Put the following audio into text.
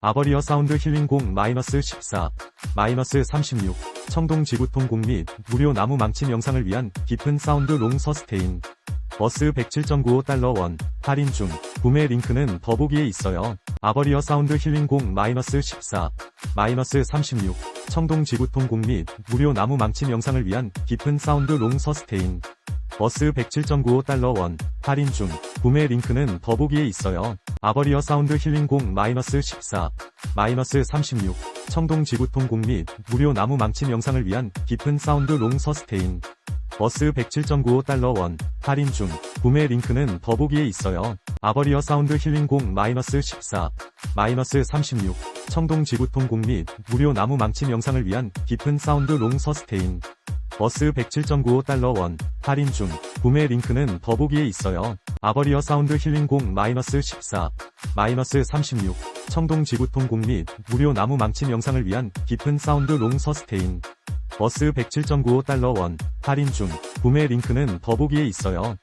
아버리어 사운드 힐링공 마이너스 14, 마이너스 36, 청동 지구통 공 및 무료 나무 망침 영상을 위한 깊은 사운드 롱 서스테인. 버스 107.95달러 원, 할인 중, 구매 링크는 더보기에 있어요. 아버리어 사운드 힐링공 마이너스 14, 마이너스 36, 청동 지구통 공 및 무료 나무 망침 영상을 위한 깊은 사운드 롱 서스테인. 버스 107.95달러 원, 할인 중, 구매 링크는 더보기에 있어요. 아버리어 사운드 힐링공 마이너스 14, 마이너스 36, 청동 지구통 공 및 무료 나무 망침 영상을 위한 깊은 사운드 롱 서스테인. 버스 107.95달러 원, 할인 중, 구매 링크는 더보기에 있어요. 아버리어 사운드 힐링공 마이너스 14, 마이너스 36, 청동 지구통 공 및 무료 나무 망침 영상을 위한 깊은 사운드 롱 서스테인. 버스 107.95달러 원, 할인 중, 구매 링크는 더보기에 있어요. 아버리어 사운드 힐링공 마이너스 14, 마이너스 36, 청동 지구통 공 및 무료 나무 망침 영상을 위한 깊은 사운드 롱 서스테인. 버스 107.95달러 원, 할인 중, 구매 링크는 더보기에 있어요.